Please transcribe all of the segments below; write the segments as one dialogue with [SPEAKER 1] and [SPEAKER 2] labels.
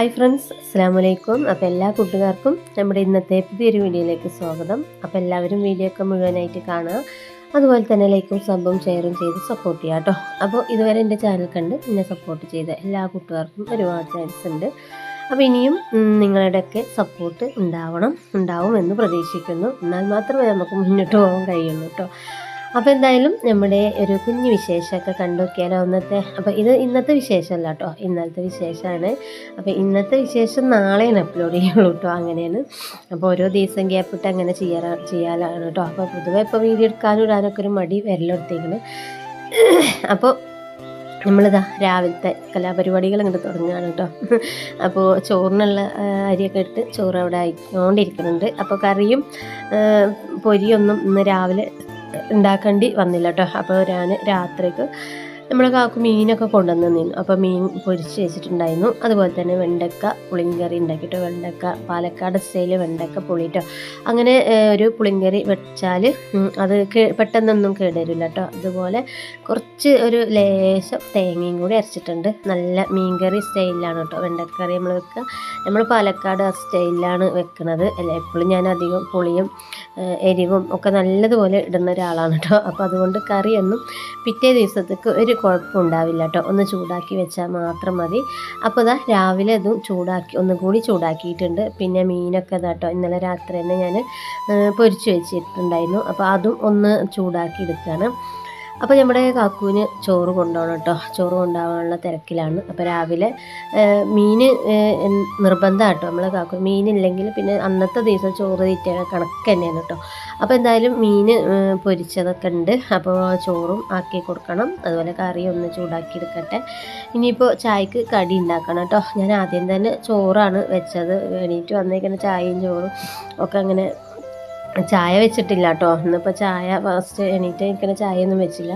[SPEAKER 1] Hi friends അസ്സാം വലൈക്കും അപ്പോൾ എല്ലാ കൂട്ടുകാർക്കും നമ്മുടെ ഇന്നത്തെ പുതിയൊരു വീഡിയോയിലേക്ക് സ്വാഗതം. അപ്പോൾ എല്ലാവരും വീഡിയോ ഒക്കെ മുഴുവനായിട്ട് കാണുക. അതുപോലെ തന്നെ ലൈക്കും സബും ഷെയറും ചെയ്ത് സപ്പോർട്ട് ചെയ്യുക കേട്ടോ. അപ്പോൾ ഇതുവരെ എന്റെ ചാനൽ കണ്ട് എന്നെ സപ്പോർട്ട് ചെയ്ത എല്ലാ കൂട്ടുകാർക്കും ഒരുപാട് താങ്ക്സ് ഉണ്ട്. അപ്പോൾ ഇനിയും നിങ്ങളുടെയൊക്കെ സപ്പോർട്ട് ഉണ്ടാവണം ഉണ്ടാവും എന്ന് പ്രതീക്ഷിക്കുന്നു. എന്നാൽ മാത്രമേ നമുക്ക് മുന്നോട്ട് പോകാൻ കഴിയുള്ളൂ കേട്ടോ. അപ്പോൾ എന്തായാലും നമ്മുടെ ഒരു കുഞ്ഞു വിശേഷമൊക്കെ കണ്ടുനോക്കിയാലോ ഇന്നത്തെ അപ്പോൾ ഇത് ഇന്നത്തെ വിശേഷമല്ല കേട്ടോ. ഇന്നത്തെ വിശേഷമാണ്. അപ്പോൾ ഇന്നത്തെ വിശേഷം നാളെയാണ് അപ്ലോഡ് ചെയ്യുള്ളൂ കേട്ടോ. അങ്ങനെയാണ്. അപ്പോൾ ഓരോ ദിവസം ഗ്യാപ്പിട്ട് അങ്ങനെ ചെയ്യാറാ ചെയ്യാനാണ് കേട്ടോ. അപ്പോൾ പൊതുവെ ഇപ്പോൾ വീഡിയോ എടുക്കാനും ഇടാനൊക്കെ ഒരു മടി വരലെടുത്തേക്കണ്. അപ്പോൾ നമ്മളിതാ രാവിലത്തെ കലാപരിപാടികൾ അങ്ങോട്ട് തുടങ്ങുകയാണ് കേട്ടോ. അപ്പോൾ ചോറിനുള്ള അരിയൊക്കെ ഇട്ട് ചോറ് അവിടെ ആയിക്കൊണ്ടിരിക്കുന്നുണ്ട്. അപ്പോൾ കറിയും പൊരിയൊന്നും ഇന്ന് രാവിലെ ഉണ്ടാക്കേണ്ടി വന്നില്ല കേട്ടോ. അപ്പോൾ ഞാൻ രാത്രിക്ക് നമ്മൾ കാക്കു മീനൊക്കെ കൊണ്ടുവന്ന് നിന്നു അപ്പോൾ മീൻ പൊരിച്ച് വെച്ചിട്ടുണ്ടായിരുന്നു. അതുപോലെ തന്നെ വെണ്ടക്ക പുളിങ്കറി ഉണ്ടാക്കിയിട്ടോ വെണ്ടക്ക പാലക്കാട് സ്റ്റൈൽ വെണ്ടക്ക പുളിയിട്ടോ അങ്ങനെ ഒരു പുളിങ്കറി വെച്ചാൽ അത് പെട്ടെന്നൊന്നും കേടരില്ല കേട്ടോ അതുപോലെ കുറച്ച് ഒരു ലേശം തേങ്ങയും കൂടി അരച്ചിട്ടുണ്ട്. നല്ല മീൻകറി സ്റ്റൈലിലാണ് കേട്ടോ വെണ്ടക്കറി നമ്മൾ വെക്കുക നമ്മൾ പാലക്കാട് സ്റ്റൈലിലാണ് വെക്കുന്നത് അല്ല എപ്പോഴും ഞാൻ അധികം പുളിയും എരിവും ഒക്കെ നല്ലതുപോലെ ഇടുന്ന ഒരാളാണ് കേട്ടോ അപ്പോൾ അതുകൊണ്ട് കറിയൊന്നും പിറ്റേ ദിവസത്തേക്ക് ഒരു കുഴപ്പം ഉണ്ടാവില്ല കേട്ടോ. ഒന്ന് ചൂടാക്കി വെച്ചാൽ മാത്രം മതി. അപ്പോൾ ഇതാ രാവിലെ ഇതും ചൂടാക്കി ഒന്നും കൂടി ചൂടാക്കിയിട്ടുണ്ട്. പിന്നെ മീനൊക്കെ ഇതാട്ടോ ഇന്നലെ രാത്രി തന്നെ ഞാൻ പൊരിച്ച് വെച്ചിട്ടുണ്ടായിരുന്നു. അപ്പോൾ അതും ഒന്ന് ചൂടാക്കി എടുക്കുകയാണ്. അപ്പോൾ നമ്മുടെ കാക്കുവിന് ചോറ് കൊണ്ടുപോകണം കേട്ടോ. ചോറ് കൊണ്ടുപോകാനുള്ള തിരക്കിലാണ്. അപ്പോൾ രാവിലെ മീൻ നിർബന്ധമാണ് കേട്ടോ നമ്മളെ കാക്കു. മീനില്ലെങ്കിൽ പിന്നെ അന്നത്തെ ദിവസം ചോറ് തീറ്റ കണക്ക് തന്നെയാണ് കേട്ടോ. അപ്പോൾ എന്തായാലും മീൻ പൊരിച്ചതൊക്കെ ഉണ്ട്. അപ്പോൾ ചോറും ആക്കി കൊടുക്കണം. അതുപോലെ കറി ഒന്ന് ചൂടാക്കി എടുക്കട്ടെ. ഇനിയിപ്പോൾ ചായക്ക് കടി ഉണ്ടാക്കണം കേട്ടോ. ഞാൻ ആദ്യം തന്നെ ചോറാണ് വെച്ചത്. എണീറ്റ് വന്നേക്കുന്ന ചായയും ചോറും ഒക്കെ അങ്ങനെ ചായ വെച്ചിട്ടില്ല കേട്ടോ ഇന്നിപ്പോൾ ചായ ഫസ്റ്റ് എണീറ്റ് നിൽക്കുന്ന ചായയൊന്നും വെച്ചില്ല.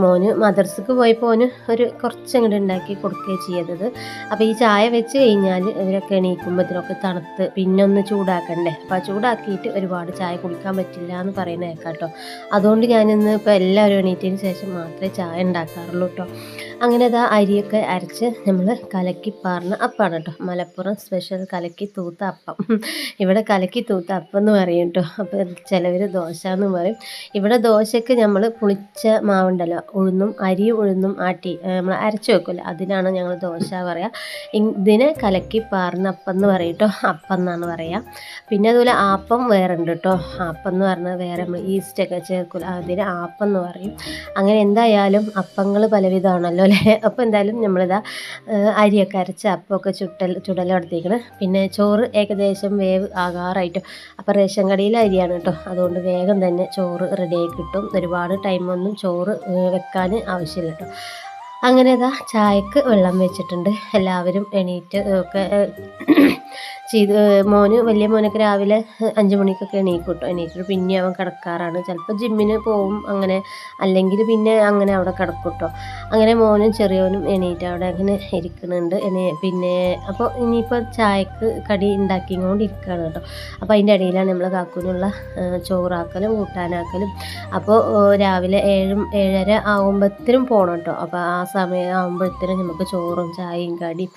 [SPEAKER 1] മോന് മദർസക്ക് പോയപ്പോൾ മോന് ഒരു കുറച്ച് അങ്ങോട്ട് ഉണ്ടാക്കി കൊടുക്കുകയാണ് ചെയ്തത്. അപ്പോൾ ഈ ചായ വെച്ച് കഴിഞ്ഞാൽ ഇവരൊക്കെ എണീക്കുമ്പോഴത്തേനൊക്കെ തണുത്ത് പിന്നെ ഒന്ന് ചൂടാക്കണ്ടേ. അപ്പോൾ ആ ചൂടാക്കിയിട്ട് ഒരുപാട് ചായ കുടിക്കാൻ പറ്റില്ല എന്ന് പറയുന്ന കേട്ടോ അതുകൊണ്ട് ഞാനിന്ന് ഇപ്പോൾ എല്ലാവരും എണീറ്റതിന് ശേഷം മാത്രമേ ചായ ഉണ്ടാക്കാറുള്ളൂ കേട്ടോ അങ്ങനെ അത് അരിയൊക്കെ അരച്ച് നമ്മൾ കലക്കി പാർന്ന അപ്പമാണ് കേട്ടോ മലപ്പുറം സ്പെഷ്യൽ കലക്കി തൂത്ത അപ്പം. ഇവിടെ കലക്കി തൂത്ത അപ്പം എന്ന് പറയും കേട്ടോ അപ്പോൾ ചിലവർ ദോശ എന്ന് പറയും. ഇവിടെ ദോശയ്ക്ക് നമ്മൾ പുളിച്ച മാവുണ്ടല്ലോ. ഉഴുന്നും അരി ഉഴുന്നും ആട്ടി നമ്മൾ അരച്ച് വെക്കില്ല അതിനാണ് ഞങ്ങൾ ദോശ പറയുക ഇതിനെ കലക്കി പാർന്ന അപ്പം എന്ന് പറയും കേട്ടോ അപ്പം എന്നാണ് പറയുക പിന്നെ അതുപോലെ ആപ്പം വേറെ ഉണ്ട് കേട്ടോ അപ്പം എന്ന് പറഞ്ഞാൽ വേറെ നമ്മൾ ഈസ്റ്റൊക്കെ ചേർക്കില്ല അതിന് ആപ്പം എന്ന് പറയും. അങ്ങനെ എന്തായാലും അപ്പങ്ങൾ പലവിധമാണല്ലോ അല്ലേ അപ്പോൾ എന്തായാലും നമ്മളിതാ അരിയൊക്കെ അരച്ച് അപ്പമൊക്കെ ചുട്ടൽ ചുടലെടുത്തേക്കണ് പിന്നെ ചോറ് ഏകദേശം വേവ് ആകാറായിട്ടും. അപ്പോൾ റേഷൻ കടയിലെ അരിയാണ് കേട്ടോ. അതുകൊണ്ട് വേഗം തന്നെ ചോറ് റെഡിയായി കിട്ടും. ഒരുപാട് ടൈമൊന്നും ചോറ് വെക്കാൻ ആവശ്യമില്ല കേട്ടോ. അങ്ങനെ ഇതാ ചായക്ക് വെള്ളം വെച്ചിട്ടുണ്ട്. എല്ലാവരും എണീറ്റ് ഒക്കെ ചെയ്ത് മോന് വലിയ മോനൊക്കെ രാവിലെ അഞ്ച് മണിക്കൊക്കെ എണീക്കൂട്ടോ. കേട്ടോ എണീറ്റിട്ട് പിന്നെ അവൻ കിടക്കാറാണ്. ചിലപ്പോൾ ജിമ്മിന് പോവും അങ്ങനെ അല്ലെങ്കിൽ പിന്നെ അങ്ങനെ അവിടെ കിടക്കൂട്ടോ. കേട്ടോ അങ്ങനെ മോനും ചെറിയവനും എണീറ്റ് അവിടെ അങ്ങനെ ഇരിക്കുന്നുണ്ട്. പിന്നെ അപ്പോൾ ഇനിയിപ്പോൾ ചായക്ക് കടി ഉണ്ടാക്കിക്കൊണ്ട് ഇരിക്കുകയാണ് കേട്ടോ. അപ്പോൾ അതിന്റെ ഇടയിലാണ് നമ്മൾ കാക്കൂനുള്ള ചോറാക്കലും കൂട്ടാനാക്കലും. അപ്പോൾ രാവിലെ ഏഴും ഏഴര ആകുമ്പോഴത്തേനും പോകണം കേട്ടോ. അപ്പോൾ ആ സമയം ആകുമ്പോഴത്തേനും നമുക്ക് ചോറും ചായയും കടിയും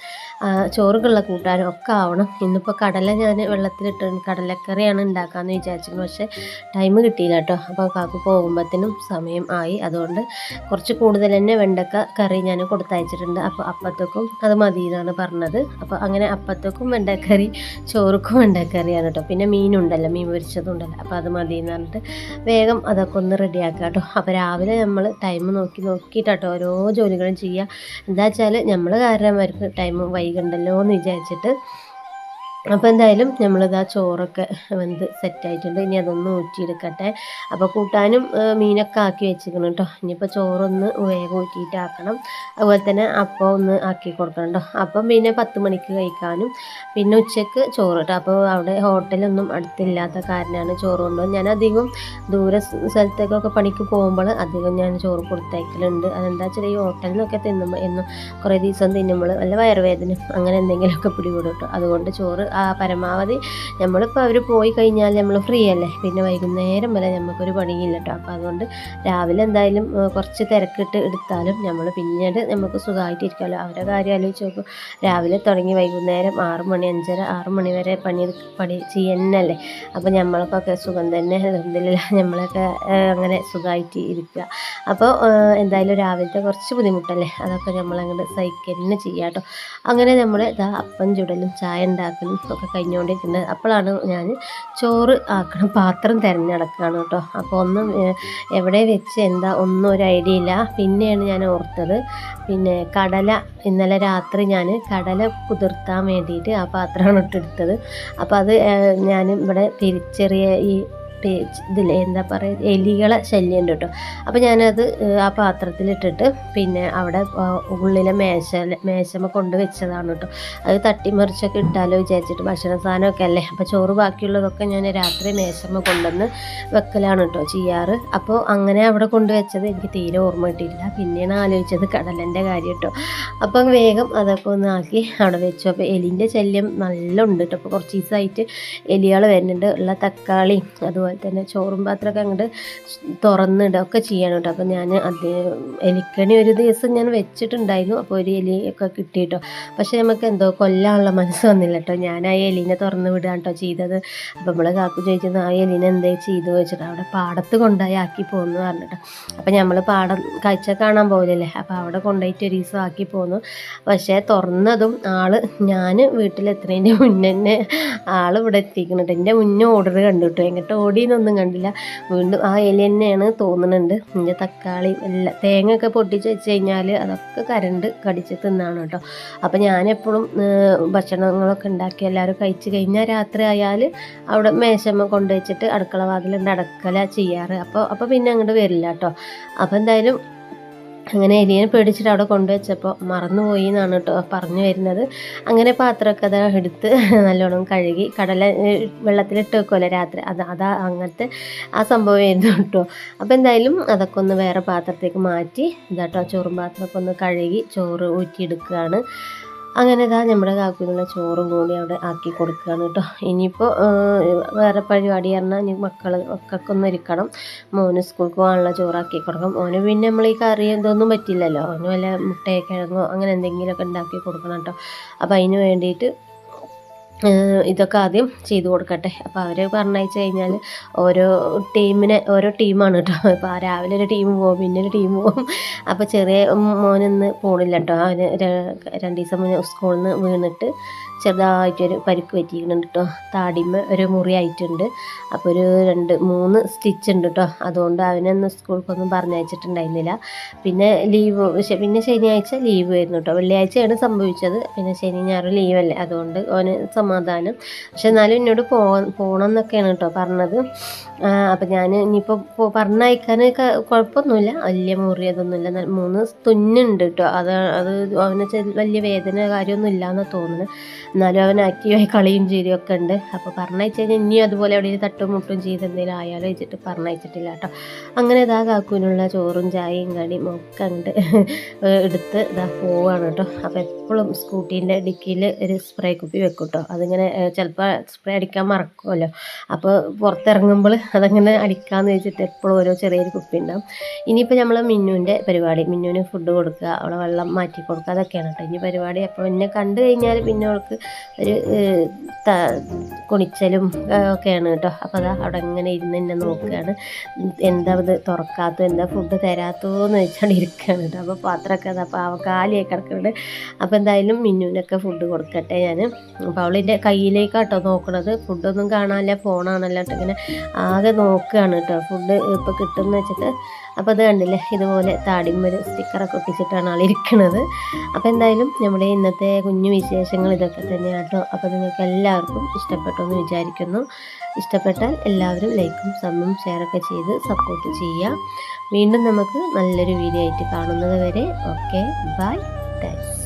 [SPEAKER 1] ചോറുകളുള്ള കൂട്ടാനും ഒക്കെ ആവണം. ഇന്നിപ്പോൾ കടല ഞാൻ വെള്ളത്തിലിട്ട് കടലക്കറിയാണ് ഉണ്ടാക്കാമെന്ന് വിചാരിച്ചിരുന്നു പക്ഷേ ടൈം കിട്ടിയില്ല കേട്ടോ അപ്പോൾ കാക്കു പോകുമ്പോഴത്തേനും സമയം ആയി. അതുകൊണ്ട് കുറച്ച് കൂടുതൽ തന്നെ വെണ്ടക്ക കറി ഞാൻ കൊടുത്തയച്ചിട്ടുണ്ട്. അപ്പോൾ അപ്പത്തേക്കും അത് മതി എന്നാണ് പറഞ്ഞത്. അപ്പോൾ അങ്ങനെ അപ്പത്തേക്കും വെണ്ടക്കറി ചോറുക്കും വെണ്ടക്കറിയാണ് കേട്ടോ പിന്നെ മീനുണ്ടല്ലോ മീൻ പൊരിച്ചതുണ്ടല്ലോ. അപ്പോൾ അത് മതി എന്ന് പറഞ്ഞിട്ട് വേഗം അതൊക്കെ ഒന്ന് റെഡിയാക്കുക കേട്ടോ അപ്പോൾ രാവിലെ നമ്മൾ ടൈം നോക്കി നോക്കിയിട്ടാട്ടോ ഓരോ ജോലികളും ചെയ്യുക എന്താ വെച്ചാൽ നമ്മൾ കാരണം അവർക്ക് ടൈം വൈകണ്ടല്ലോ എന്ന് വിചാരിച്ചിട്ട് അപ്പോൾ എന്തായാലും നമ്മളിതാ ചോറൊക്കെ വെന്ത് സെറ്റായിട്ടുണ്ട്. ഇനി അതൊന്ന് ഊറ്റിയെടുക്കട്ടെ. അപ്പോൾ കൂട്ടാനും മീനൊക്കെ ആക്കി വെച്ചിരിക്കണം കേട്ടോ ഇനിയിപ്പോൾ ചോറൊന്ന് വേഗം ഊറ്റിയിട്ടാക്കണം. അതുപോലെ തന്നെ അപ്പം ഒന്ന് ആക്കി കൊടുക്കണം കേട്ടോ അപ്പം പിന്നെ പത്ത് മണിക്ക് കഴിക്കാനും പിന്നെ ഉച്ചയ്ക്ക് ചോറ് കേട്ടോ അപ്പോൾ അവിടെ ഹോട്ടലൊന്നും അടുത്തില്ലാത്ത കാരണമാണ് ചോറ് കൊണ്ടുപോകും ഞാൻ അധികം ദൂര സ്ഥലത്തേക്കൊക്കെ പണിക്ക് പോകുമ്പോൾ അധികം ഞാൻ ചോറ് കൊടുത്തയക്കലുണ്ട്. അതെന്താ വെച്ചാൽ ഈ ഹോട്ടലിൽ നിന്നൊക്കെ തിന്നുമ്പോൾ എന്നും കുറേ ദിവസം തിന്നുമ്പോൾ വല്ല വയറുവേദന അങ്ങനെ എന്തെങ്കിലുമൊക്കെ പിടികൂടും കേട്ടോ അതുകൊണ്ട് ചോറ് ആ പരമാവധി നമ്മളിപ്പോൾ അവർ പോയി കഴിഞ്ഞാൽ നമ്മൾ ഫ്രീ അല്ലേ? പിന്നെ വൈകുന്നേരം വരെ നമുക്കൊരു പണിയില്ല കേട്ടോ അപ്പോൾ അതുകൊണ്ട് രാവിലെ എന്തായാലും കുറച്ച് തിരക്കിട്ട് എടുത്താലും നമ്മൾ പിന്നീട് നമുക്ക് സുഖമായിട്ട് ഇരിക്കാമല്ലോ അവരുടെ കാര്യം ആലോചിച്ച് നോക്കും. രാവിലെ തുടങ്ങി വൈകുന്നേരം ആറ് മണി അഞ്ചര ആറ് മണി വരെ പണി പണി ചെയ്യുന്നല്ലേ? അപ്പോൾ നമ്മൾക്കൊക്കെ സുഖം തന്നെ എന്തില്ല നമ്മളൊക്കെ അങ്ങനെ സുഖമായിട്ട് ഇരിക്കുക അപ്പോൾ എന്തായാലും രാവിലത്തെ കുറച്ച് ബുദ്ധിമുട്ടല്ലേ? അതൊക്കെ നമ്മളങ്ങോട്ട് സഹിക്കുക ചെയ്യാം കേട്ടോ അങ്ങനെ നമ്മൾ ഇതാ അപ്പം ചുടലും ചായ ഉണ്ടാക്കലും ഒക്കെ കഴിഞ്ഞുകൊണ്ടിരിക്കുന്നത് അപ്പോഴാണ് ഞാൻ ചോറ് ആക്കണം. പാത്രം തിരഞ്ഞെടുക്കുകയാണ് കേട്ടോ. അപ്പോൾ ഒന്നും എവിടെ വെച്ച് എന്താ ഒന്നും ഒരു ഐഡിയ ഇല്ല. പിന്നെയാണ് ഞാൻ ഓർത്തത് പിന്നെ കടല. ഇന്നലെ രാത്രി ഞാൻ കടല കുതിർത്താൻ വേണ്ടിയിട്ട് ആ പാത്രമാണ് ഇട്ടെടുത്തത് അപ്പോൾ അത് ഞാൻ ഇവിടെ തിരിച്ചെറിയ ഈ ഇതില്ലേ എന്താ പറയുക എലികളെ ശല്യം ഉണ്ട് കേട്ടോ. അപ്പോൾ ഞാനത് ആ പാത്രത്തിലിട്ടിട്ട് പിന്നെ അവിടെ ഉള്ളിലെ മേശ മേശമ കൊണ്ട് വെച്ചതാണ് കേട്ടോ. അത് തട്ടിമറിച്ചൊക്കെ ഇട്ടാലോ വിചാരിച്ചിട്ട് ഭക്ഷണ സാധനമൊക്കെ അല്ലേ? അപ്പോൾ ചോറ് ബാക്കിയുള്ളതൊക്കെ ഞാൻ രാത്രി മേശമ കൊണ്ടുവന്ന് വെക്കലാണ് കേട്ടോ ചെയ്യാറ്. അപ്പോൾ അങ്ങനെ അവിടെ കൊണ്ടുവച്ചത് എനിക്ക് തീരെ ഓർമ്മ കിട്ടിയില്ല പിന്നെയാണ് ആലോചിച്ചത് കടലന്റെ കാര്യം കേട്ടോ. അപ്പം വേഗം അതൊക്കെ ഒന്ന് ആക്കി അവിടെ വെച്ചു. അപ്പോൾ എലിന്റെ ശല്യം നല്ല ഉണ്ട് കേട്ടോ. അപ്പോൾ കുറച്ച് ദിവസമായിട്ട് എലികൾ വരുന്നുണ്ട്. ഉള്ള തക്കാളി അതുപോലെ തന്നെ ചോറും പാത്രമൊക്കെ അങ്ങോട്ട് തുറന്നിടുക ഒക്കെ ചെയ്യണം കേട്ടോ. അപ്പോൾ ഞാൻ അത് എലിക്കണി ഒരു ദിവസം ഞാൻ വെച്ചിട്ടുണ്ടായിരുന്നു. അപ്പോൾ ഒരു എലിയൊക്കെ കിട്ടി കേട്ടോ പക്ഷേ നമുക്ക് എന്തോ കൊല്ലാനുള്ള മനസ്സ് വന്നില്ല കേട്ടോ. ഞാൻ ആ എലിനെ തുറന്ന് വിടുകയാണ് കേട്ടോ ചെയ്തത്. അപ്പോൾ നമ്മൾ കാക്കു ചോദിച്ചത് ആ എലിനെ എന്തേ ചെയ്തു? വെച്ചിട്ട് അവിടെ പാടത്ത് കൊണ്ടുപോയി ആക്കി പോകുന്നു പറഞ്ഞിട്ട് അപ്പോൾ നമ്മൾ പാടം കാഴ്ച കാണാൻ പോകില്ലല്ലേ അപ്പോൾ അവിടെ കൊണ്ടുപോയിട്ട് ഒരു ദിവസം ആക്കി പോന്നു. പക്ഷേ തുറന്നതും ആൾ ഞാൻ വീട്ടിലെത്തുന്നതിന്റെ മുന്നേ ആൾ ഇവിടെ എത്തിക്കുന്നുണ്ട്. എന്റെ മുന്നേ ഓർഡർ കണ്ടു കേട്ടോ. എങ്ങോട്ട് ഓടിയെന്നൊന്നും കണ്ടില്ല. വീണ്ടും ആ എലി തന്നെയാണ് തോന്നുന്നുണ്ട്. എന്റെ തക്കാളി എല്ലാം തേങ്ങ ഒക്കെ പൊട്ടിച്ച് വെച്ച് കഴിഞ്ഞാൽ അതൊക്കെ കരണ്ട് കടിച്ച് തിന്നാണ് കേട്ടോ. അപ്പോൾ ഞാനെപ്പോഴും ഭക്ഷണങ്ങളൊക്കെ ഉണ്ടാക്കി എല്ലാവരും കഴിച്ച് കഴിഞ്ഞാൽ രാത്രി ആയാൽ അവിടെ മേശമ്മ കൊണ്ടുവച്ചിട്ട് അടുക്കള വാതിലുണ്ട് അടക്കല ചെയ്യാറ്. അപ്പോൾ അപ്പോൾ പിന്നെ അങ്ങോട്ട് വരില്ല കേട്ടോ. അപ്പോൾ എന്തായാലും അങ്ങനെ എലിയെ പേടിച്ചിട്ട് അവിടെ കൊണ്ടുവച്ചപ്പോൾ മറന്നുപോയി എന്നാണ് കേട്ടോ പറഞ്ഞു വരുന്നത്. അങ്ങനെ പാത്രമൊക്കെ അത് എടുത്ത് നല്ലോണം കഴുകി കടല വെള്ളത്തിലിട്ട് വെക്കുമല്ലോ രാത്രി. അത് അതാ അങ്ങനത്തെ ആ സംഭവമായിരുന്നു കേട്ടോ അപ്പോൾ എന്തായാലും അതൊക്കെ ഒന്ന് വേറെ പാത്രത്തേക്ക് മാറ്റി ഇതാട്ടോ ചോറും പാത്രമൊക്കെ ഒന്ന് കഴുകി ചോറ് ഊറ്റിയെടുക്കുകയാണ്. അങ്ങനെ ഇതാ നമ്മുടെ കാക്കുന്നുള്ള ചോറും കൂടി അവിടെ ആക്കി കൊടുക്കുകയാണ് കേട്ടോ. ഇനിയിപ്പോൾ വേറെ പരിപാടി പറഞ്ഞാൽ ഇനി മക്കൾ മക്കൾക്കൊന്നും ഇരിക്കണം മോന് സ്കൂൾക്ക് പോകാനുള്ള ചോറാക്കി കൊടുക്കണം. മോന് പിന്നെ നമ്മൾ ഈ കറി എന്തൊന്നും പറ്റില്ലല്ലോ. അവന് വല്ല മുട്ടയൊക്കിഴങ്ങോ അങ്ങനെ എന്തെങ്കിലുമൊക്കെ ഉണ്ടാക്കി കൊടുക്കണം കേട്ടോ. അപ്പോൾ അതിന് വേണ്ടിയിട്ട് ഇതൊക്കെ ആദ്യം ചെയ്തു കൊടുക്കട്ടെ. അപ്പോൾ അവർ പറഞ്ഞയച്ചു കഴിഞ്ഞാൽ ഓരോ ടീമിനെ ഓരോ ടീമാണ് കേട്ടോ ഇപ്പോൾ ആ രാവിലെ ഒരു ടീം പോകും പിന്നെ ഒരു ടീം പോകും അപ്പോൾ ചെറിയ മോനൊന്ന് പോണില്ല കേട്ടോ അവന് രണ്ട് ദിവസം മുന്നേ സ്കൂളിൽ നിന്ന് വീണിട്ട് ചെറുതായിട്ടൊരു പരിക്ക് പറ്റിയിട്ടുണ്ട് കേട്ടോ താടിമ ഒരു മുറി ആയിട്ടുണ്ട്. അപ്പോൾ ഒരു രണ്ട് മൂന്ന് സ്റ്റിച്ച് ഉണ്ട് കേട്ടോ അതുകൊണ്ട് അവനൊന്നും സ്കൂൾക്കൊന്നും പറഞ്ഞയച്ചിട്ടുണ്ടായിരുന്നില്ല പിന്നെ ലീവ് പിന്നെ ശനിയാഴ്ച ലീവ് ആയിരുന്നു കേട്ടോ വെള്ളിയാഴ്ചയാണ് സംഭവിച്ചത്. പിന്നെ ശനി ഞായർ ലീവല്ലേ അതുകൊണ്ട് അവന് സമാധാനം. പക്ഷെ എന്നാലും എന്നോട് പോ പോകണം എന്നൊക്കെയാണ് കേട്ടോ പറഞ്ഞത് അപ്പം ഞാൻ ഇനിയിപ്പോൾ പറഞ്ഞയക്കാൻ കുഴപ്പമൊന്നുമില്ല വലിയ മുറി അതൊന്നുമില്ല. മൂന്ന് തുന്നുണ്ട് കേട്ടോ അത് അത് അവന് വലിയ വേദന കാര്യമൊന്നും ഇല്ലയെന്നാണ് തോന്നുന്നത്. എന്നാലും അവൻ ആക്റ്റീവായി കളിയും ചിരിയും ഒക്കെ ഉണ്ട്. അപ്പോൾ പറഞ്ഞയച്ചു കഴിഞ്ഞാൽ ഇനിയും അതുപോലെ അവിടെ തട്ടും മുട്ടും ചെയ്ത് എന്തെങ്കിലും വെച്ചിട്ട് പറഞ്ഞയച്ചിട്ടില്ല കേട്ടോ. അങ്ങനെ ഇതാ കാക്കുവിനുള്ള ചോറും ചായയും കടിയും ഒക്കെ അങ്ങോട്ട് എടുത്ത് ഇതാ പോവാണ് കേട്ടോ. അപ്പോൾ എപ്പോഴും സ്കൂട്ടീന്റെ ഡിക്കിയിൽ ഒരു സ്പ്രേ കുപ്പി വെക്കും കേട്ടോ. അതിങ്ങനെ ചിലപ്പോൾ സ്പ്രേ അടിക്കാൻ മറക്കുമല്ലോ അപ്പോൾ പുറത്തിറങ്ങുമ്പോൾ അതങ്ങനെ അടിക്കാമെന്ന് വെച്ചിട്ട് എപ്പോഴും ഓരോ ചെറിയൊരു കുപ്പി ഉണ്ടാവും. ഇനിയിപ്പോൾ നമ്മൾ മിന്നുവിന്റെ പരിപാടി മിന്നുവിന് ഫുഡ് കൊടുക്കുക അവളെ വെള്ളം മാറ്റി കൊടുക്കുക അതൊക്കെയാണ് കേട്ടോ. ഇനി പരിപാടി. അപ്പോൾ എന്നെ കണ്ടു കഴിഞ്ഞാൽ പിന്നെ അവൾക്ക് 呃呃的。呃 കുണിച്ചലും ഒക്കെയാണ് കേട്ടോ. അപ്പോൾ അതാ അവിടെ ഇങ്ങനെ ഇരുന്ന് എന്നെ നോക്കുകയാണ് എന്താ ഇത് തുറക്കാത്തോ എന്താ ഫുഡ് തരാത്തോന്ന് വെച്ചാണ് ഇരിക്കുകയാണ് കേട്ടോ. അപ്പോൾ പാത്രമൊക്കെ അതാ കാലിയായി കിടക്കുന്നുണ്ട്. അപ്പോൾ എന്തായാലും മിന്നുവിനൊക്കെ ഫുഡ് കൊടുക്കട്ടെ ഞാൻ അപ്പോൾ അവളിന്റെ കയ്യിലേക്കാട്ടോ നോക്കണത്. ഫുഡൊന്നും കാണാനില്ല ഫോണാണല്ലോ കേട്ടോ ഇങ്ങനെ ആകെ നോക്കുകയാണ് കേട്ടോ. ഫുഡ് ഇപ്പോൾ കിട്ടുമെന്ന് വെച്ചിട്ട്. അപ്പോൾ അത് കണ്ടില്ലേ? ഇതുപോലെ താടിമ്മര് സ്റ്റിക്കറൊക്കെ ഒട്ടിച്ചിട്ടാണ് ആളിരിക്കുന്നത് അപ്പോൾ എന്തായാലും നമ്മുടെ ഇന്നത്തെ കുഞ്ഞു വിശേഷങ്ങൾ ഇതൊക്കെ തന്നെയാണ് കേട്ടോ. അപ്പോൾ നിങ്ങൾക്ക് എല്ലാവർക്കും ഇഷ്ടപ്പെട്ടു. എന്ന് വിചാരിക്കുന്നു. ഇഷ്ടപ്പെട്ടാൽ എല്ലാവരും ലൈക്കും സമ്മും ഷെയറൊക്കെ ചെയ്ത് സപ്പോർട്ട് ചെയ്യുക. വീണ്ടും നമുക്ക് നല്ലൊരു വീഡിയോ ആയിട്ട് കാണുന്നത് വരെ. Okay bye thanks